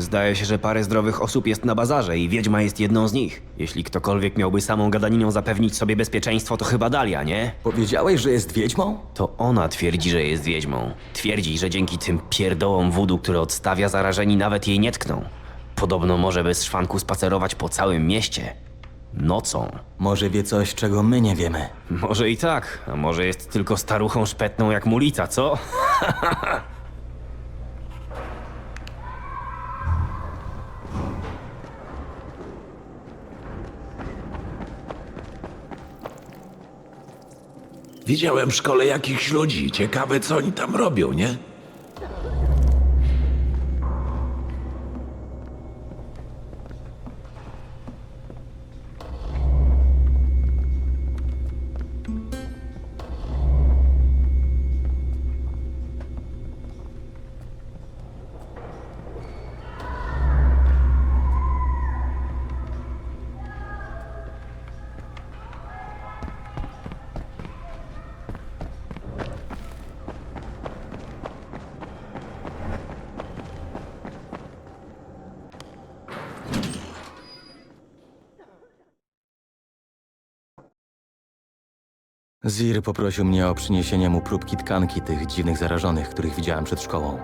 Zdaje się, że parę zdrowych osób jest na bazarze i wiedźma jest jedną z nich. Jeśli ktokolwiek miałby samą gadaniną zapewnić sobie bezpieczeństwo, to chyba Dalia, nie? Powiedziałeś, że jest wiedźmą? To ona twierdzi, że jest wiedźmą. Twierdzi, że dzięki tym pierdołom wudu, które odstawia zarażeni, nawet jej nie tkną. Podobno może bez szwanku spacerować po całym mieście. Nocą. Może wie coś, czego my nie wiemy. Może i tak, a może jest tylko staruchą szpetną jak mulica, co? Widziałem w szkole jakichś ludzi. Ciekawe, co oni tam robią, nie? Zir poprosił mnie o przyniesienie mu próbki tkanki tych dziwnych zarażonych, których widziałem przed szkołą.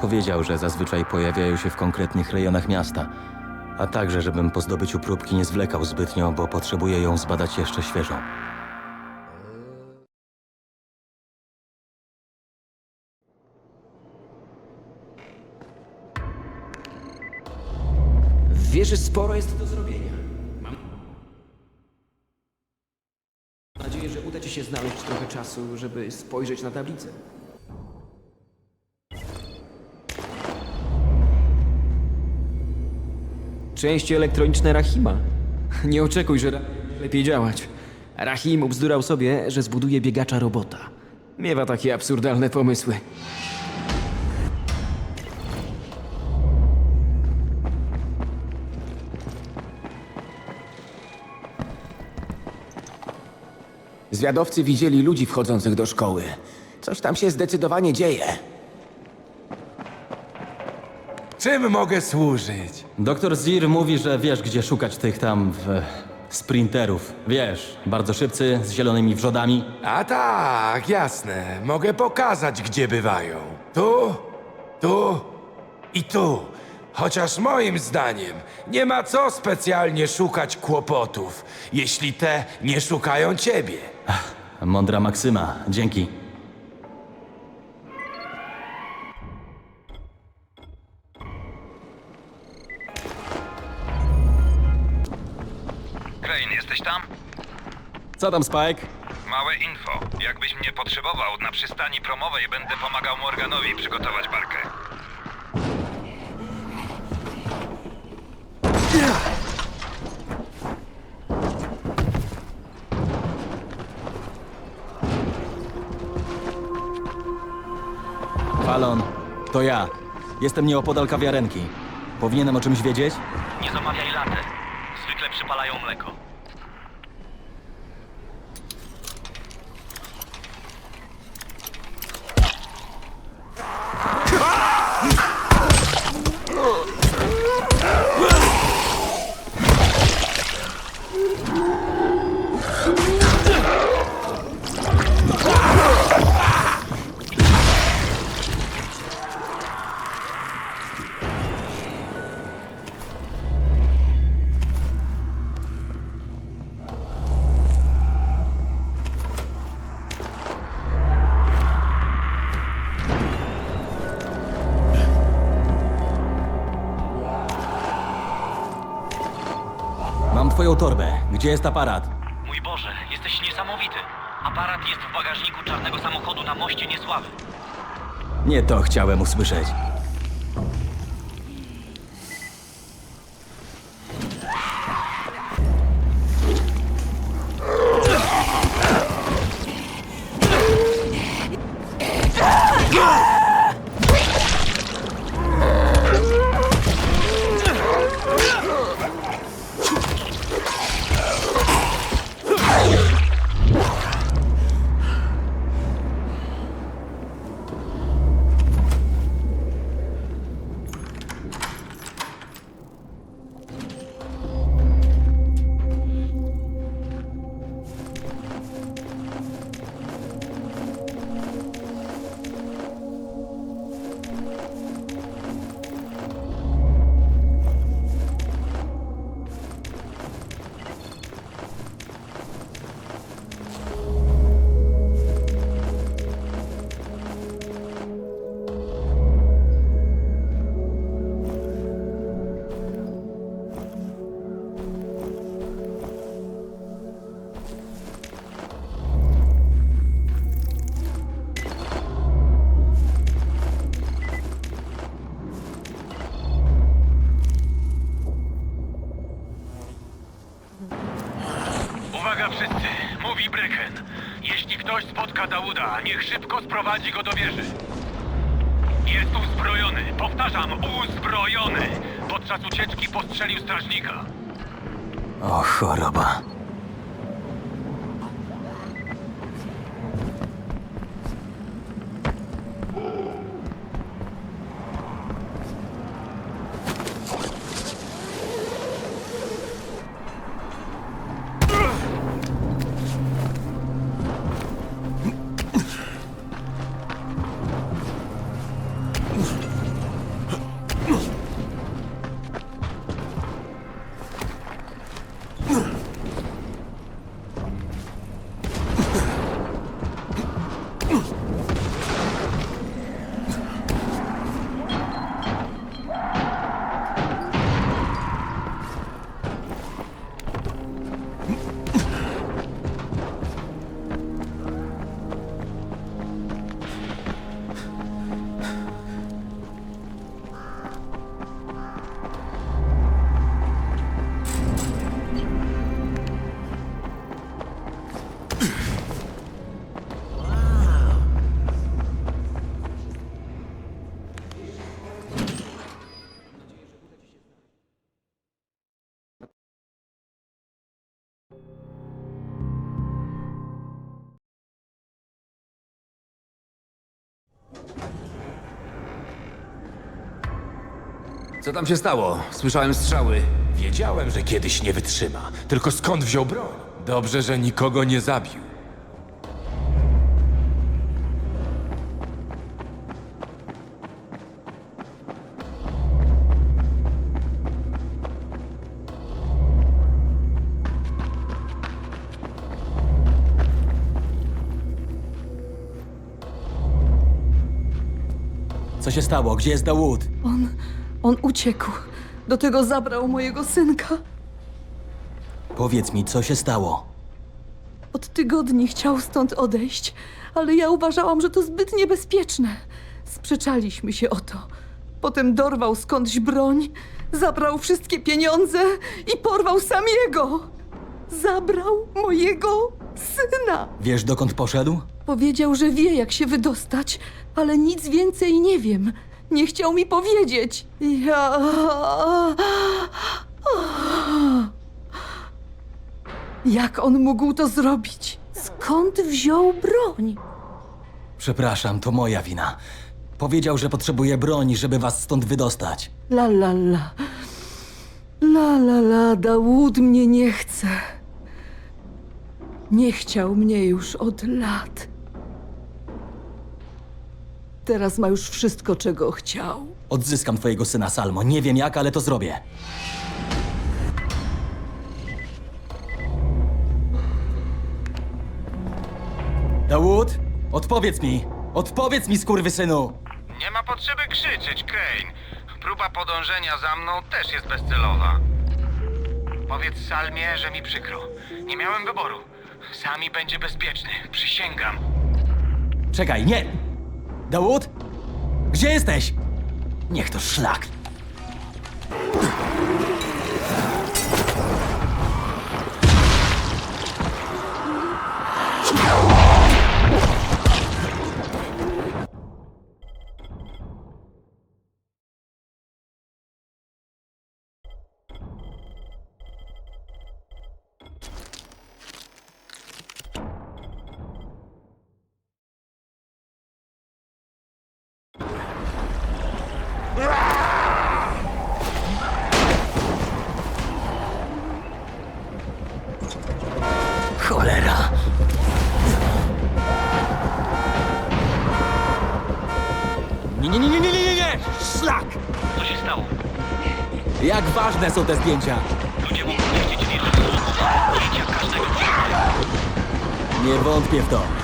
Powiedział, że zazwyczaj pojawiają się w konkretnych rejonach miasta, a także, żebym po zdobyciu próbki nie zwlekał zbytnio, bo potrzebuję ją zbadać jeszcze świeżo. W wieży sporo jest do zrobienia. Się znaleźć trochę czasu, żeby spojrzeć na tablicę. Części elektroniczne Rahima. Nie oczekuj, że ra- lepiej działać. Rahim ubzdurał sobie, że zbuduje biegacza robota. Miewa takie absurdalne pomysły. Zwiadowcy widzieli ludzi wchodzących do szkoły. Coś tam się zdecydowanie dzieje. Czym mogę służyć? Doktor Zir mówi, że wiesz, gdzie szukać tych tam w... sprinterów. Wiesz, bardzo szybcy, z zielonymi wrzodami. A tak, jasne. Mogę pokazać, gdzie bywają. Tu, tu i tu. Chociaż moim zdaniem nie ma co specjalnie szukać kłopotów, jeśli te nie szukają ciebie. Mądra Maksyma, dzięki. Crane, jesteś tam? Co tam, Spike? Małe info. Jakbyś mnie potrzebował, na przystani promowej będę pomagał Morganowi przygotować barkę. Fallon, to ja. Jestem nieopodal kawiarenki. Powinienem o czymś wiedzieć? Nie zamawiaj latę. Gdzie jest aparat? Mój Boże, jesteś niesamowity. Aparat jest w bagażniku czarnego samochodu na moście Niesławy. Nie to chciałem usłyszeć. Czeka Dauda, niech szybko sprowadzi go do wieży. Jest uzbrojony, powtarzam, uzbrojony. Podczas ucieczki postrzelił strażnika. O, choroba. Co tam się stało? Słyszałem strzały. Wiedziałem, że kiedyś nie wytrzyma. Tylko skąd wziął broń? Dobrze, że nikogo nie zabił. Co się stało? Gdzie jest Dawud? On, on uciekł. Do tego zabrał mojego synka. Powiedz mi, co się stało? Od tygodni chciał stąd odejść, ale ja uważałam, że to zbyt niebezpieczne. Sprzeczaliśmy się o to. Potem dorwał skądś broń, zabrał wszystkie pieniądze i porwał samiego. Zabrał mojego syna. Wiesz, dokąd poszedł? Powiedział, że wie, jak się wydostać, ale nic więcej nie wiem. Nie chciał mi powiedzieć. Ja. Jak on mógł to zrobić? Skąd wziął broń? Przepraszam, to moja wina. Powiedział, że potrzebuje broni, żeby was stąd wydostać. La la la. La la la, Dawud mnie nie chce. Nie chciał mnie już od lat. Teraz ma już wszystko, czego chciał. Odzyskam twojego syna, Salmo. Nie wiem jak, ale to zrobię. Dawud, odpowiedz mi! Odpowiedz mi, skurwysynu! Nie ma potrzeby krzyczeć, Kane. Próba podążenia za mną też jest bezcelowa. Powiedz Salmie, że mi przykro. Nie miałem wyboru. Sami będzie bezpieczny, przysięgam. Czekaj, nie! Dawud? Gdzie jesteś? Niech to szlak. Ważne są te zdjęcia? Ludzie mogą nie chcieć wierzyć w słowo. Życia każdego człowieka. Nie wątpię w to.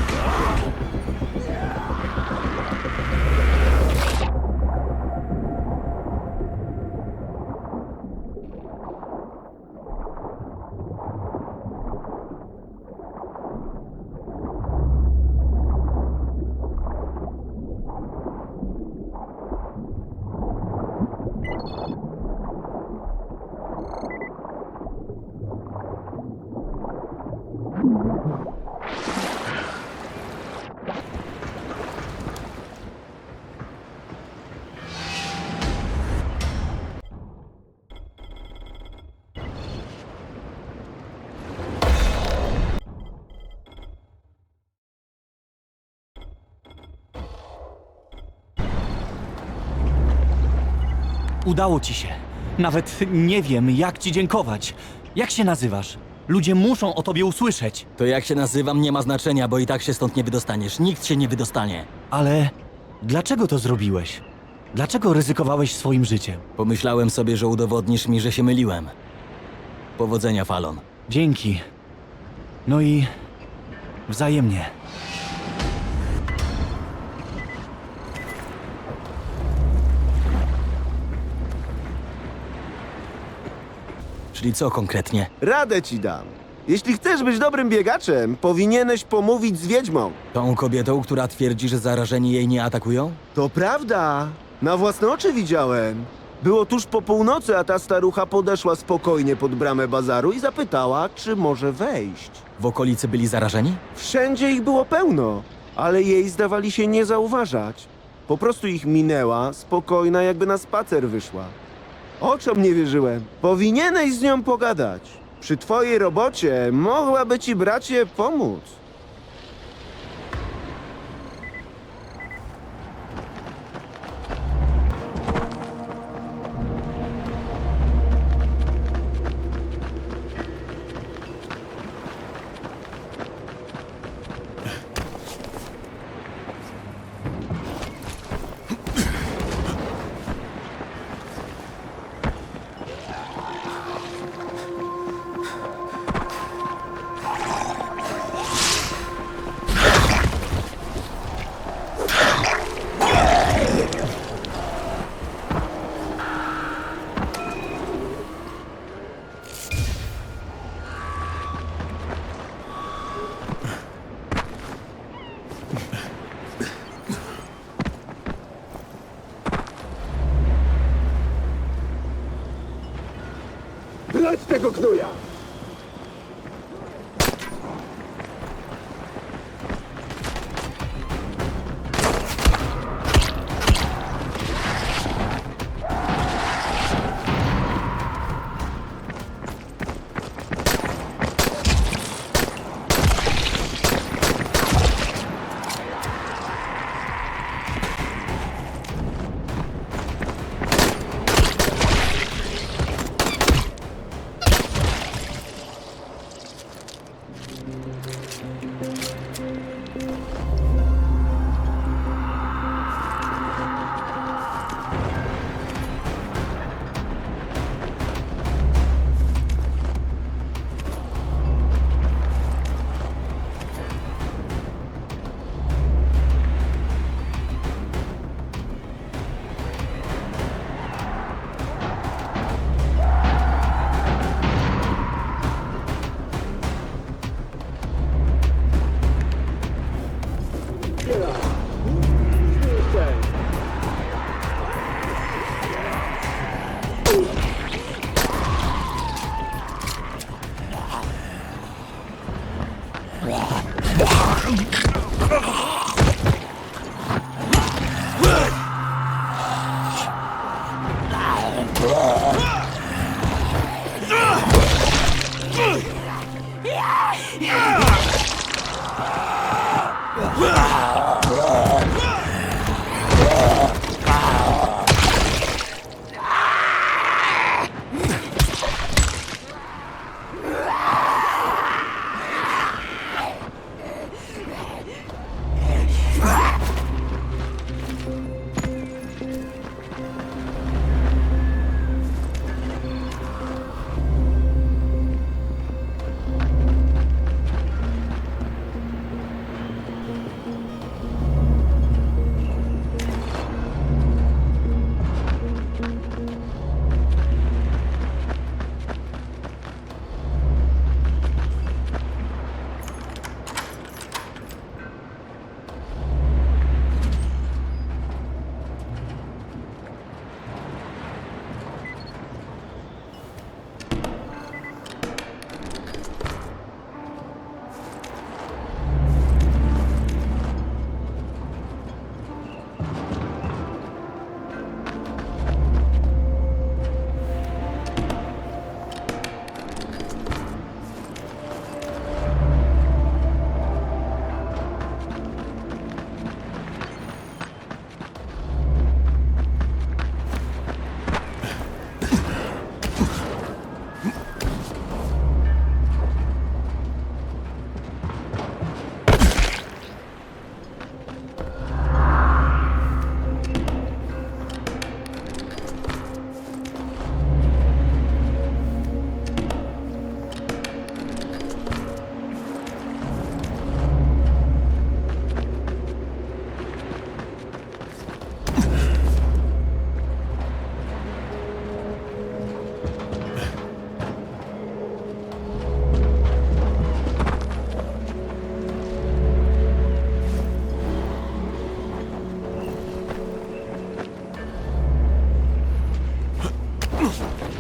Udało ci się. Nawet nie wiem, jak ci dziękować. Jak się nazywasz? Ludzie muszą o tobie usłyszeć. To jak się nazywam nie ma znaczenia, bo i tak się stąd nie wydostaniesz. Nikt się nie wydostanie. Ale dlaczego to zrobiłeś? Dlaczego ryzykowałeś swoim życiem? Pomyślałem sobie, że udowodnisz mi, że się myliłem. Powodzenia, Falon. Dzięki. No i wzajemnie. Czyli co konkretnie? Radę ci dam. Jeśli chcesz być dobrym biegaczem, powinieneś pomówić z wiedźmą. Tą kobietą, która twierdzi, że zarażeni jej nie atakują? To prawda. Na własne oczy widziałem. Było tuż po północy, a ta starucha podeszła spokojnie pod bramę bazaru i zapytała, czy może wejść. W okolicy byli zarażeni? Wszędzie ich było pełno, ale jej zdawali się nie zauważać. Po prostu ich minęła, spokojna, jakby na spacer wyszła. Oczom nie wierzyłem. Powinieneś z nią pogadać. Przy twojej robocie mogłaby ci bracie pomóc. Tego knuja!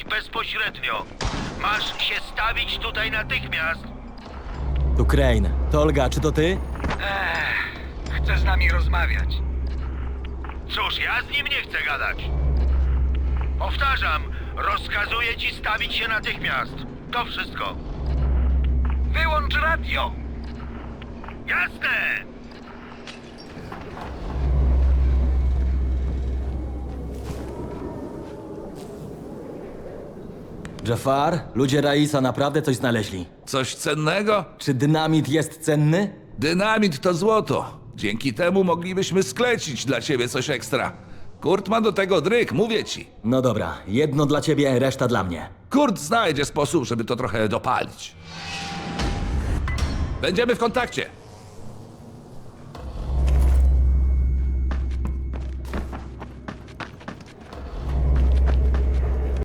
bezpośrednio. Masz się stawić tutaj natychmiast. Tu Crane. To Olga, czy to ty? Chce z nami rozmawiać. Cóż, ja z nim nie chcę gadać. Powtarzam, rozkazuję ci stawić się natychmiast. To wszystko. Wyłącz radio. Jasne! Jafar, ludzie Raisa naprawdę coś znaleźli. Coś cennego? Czy dynamit jest cenny? Dynamit to złoto. Dzięki temu moglibyśmy sklecić dla ciebie coś ekstra. Kurt ma do tego dryk, mówię ci. No dobra, jedno dla ciebie, reszta dla mnie. Kurt znajdzie sposób, żeby to trochę dopalić. Będziemy w kontakcie.